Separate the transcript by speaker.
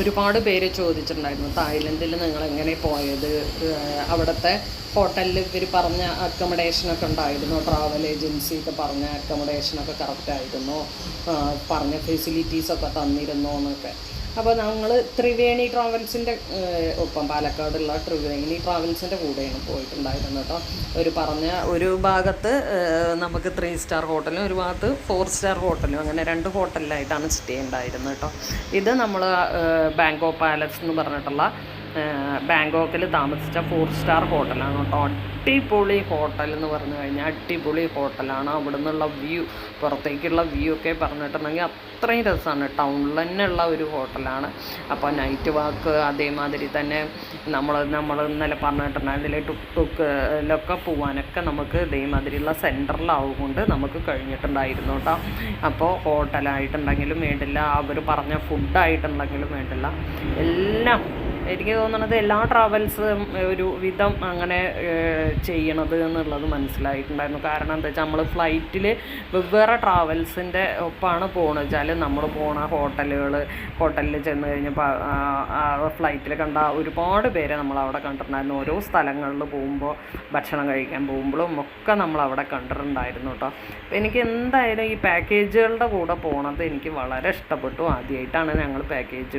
Speaker 1: ഒരുപാട് പേര് ചോദിച്ചിട്ടുണ്ടായിരുന്നു തായ്ലൻഡിൽ നിങ്ങൾ എങ്ങനെ പോയത്? അവിടുത്തെ ഹോട്ടലിൽ ഇവർ പറഞ്ഞ അക്കോമഡേഷനൊക്കെ ഉണ്ടായിരുന്നു ട്രാവൽ ഏജൻസി ഒക്കെ പറഞ്ഞ അക്കോമഡേഷനൊക്കെ കറക്റ്റായിരുന്നു പറഞ്ഞ ഫെസിലിറ്റീസൊക്കെ തന്നിരുന്നു എന്നൊക്കെ. അപ്പോൾ ഞങ്ങൾ ത്രിവേണി ട്രാവൽസിന്റെ ഒപ്പം പാലക്കാടുള്ള ത്രിവേണി ട്രാവൽസിന്റെ കൂടെയാണ് പോയിട്ടുണ്ടായിരുന്നത് കേട്ടോ. ഒരു പറഞ്ഞ ഒരു ഭാഗത്ത് നമുക്ക് ത്രീ സ്റ്റാർ ഹോട്ടലും ഒരു ഭാഗത്ത് ഫോർ സ്റ്റാർ ഹോട്ടലും അങ്ങനെ രണ്ട് ഹോട്ടലിലായിട്ടാണ് സ്റ്റേ ഉണ്ടായിരുന്നത് കേട്ടോ. ഇത് നമ്മൾ ബാങ്കോ പാലസ് എന്ന് പറഞ്ഞിട്ടുള്ള ബാങ്കോക്കിൽ താമസിച്ച ഫോർ സ്റ്റാർ ഹോട്ടലാണ്. കേട്ടോ. അടിപൊളി ഹോട്ടൽ എന്ന് പറഞ്ഞു കഴിഞ്ഞാൽ അടിപൊളി ഹോട്ടലാണ്. അവിടെ നിന്നുള്ള വ്യൂ പുറത്തേക്കുള്ള വ്യൂ ഒക്കെ പറഞ്ഞിട്ടുണ്ടെങ്കിൽ അത്രയും രസമാണ്. ടൗണിൽ ഉള്ള ഒരു ഹോട്ടലാണ്. അപ്പോൾ നൈറ്റ് വാക്ക് അതേമാതിരി തന്നെ നമ്മൾ നമ്മൾ ഇന്നലെ പറഞ്ഞിട്ടുണ്ടെങ്കിൽ ടുക്ക് ടുക്കിലൊക്കെ പോകാനൊക്കെ നമുക്ക് ഇതേമാതിരിയുള്ള സെന്ററിലാവുകൊണ്ട് നമുക്ക് കഴിഞ്ഞിട്ടുണ്ടായിരുന്നു കേട്ടോ. അപ്പോൾ ഹോട്ടലായിട്ടുണ്ടെങ്കിലും വേണ്ടില്ല. അവർ പറഞ്ഞ ഫുഡായിട്ടുണ്ടെങ്കിലും വേണ്ടില്ല. എല്ലാം എനിക്ക് തോന്നുന്നത് എല്ലാ ട്രാവൽസും ഒരു വിധം അങ്ങനെ ചെയ്യണത് എന്നുള്ളത് മനസ്സിലായിട്ടുണ്ടായിരുന്നു. കാരണം എന്താ വെച്ചാൽ നമ്മൾ ഫ്ലൈറ്റിൽ വെവ്വേറെ ട്രാവൽസിന്റെ ഒപ്പമാണ് പോകണത് വെച്ചാൽ നമ്മൾ പോണ ഹോട്ടലുകൾ ഹോട്ടലിൽ ചെന്ന് കഴിഞ്ഞപ്പോൾ ഫ്ലൈറ്റിൽ കണ്ട ഒരുപാട് പേരെ നമ്മൾ അവിടെ കണ്ടിട്ടുണ്ടായിരുന്നു. ഓരോ സ്ഥലങ്ങളിൽ പോകുമ്പോൾ ഭക്ഷണം കഴിക്കാൻ പോകുമ്പോഴും ഒക്കെ നമ്മൾ അവിടെ കണ്ടിട്ടുണ്ടായിരുന്നു കേട്ടോ എനിക്ക് എന്തായാലും ഈ പാക്കേജുകളുടെ കൂടെ പോണത് എനിക്ക് വളരെ ഇഷ്ടപ്പെട്ടു. ആദ്യമായിട്ടാണ് ഞങ്ങൾ പാക്കേജ്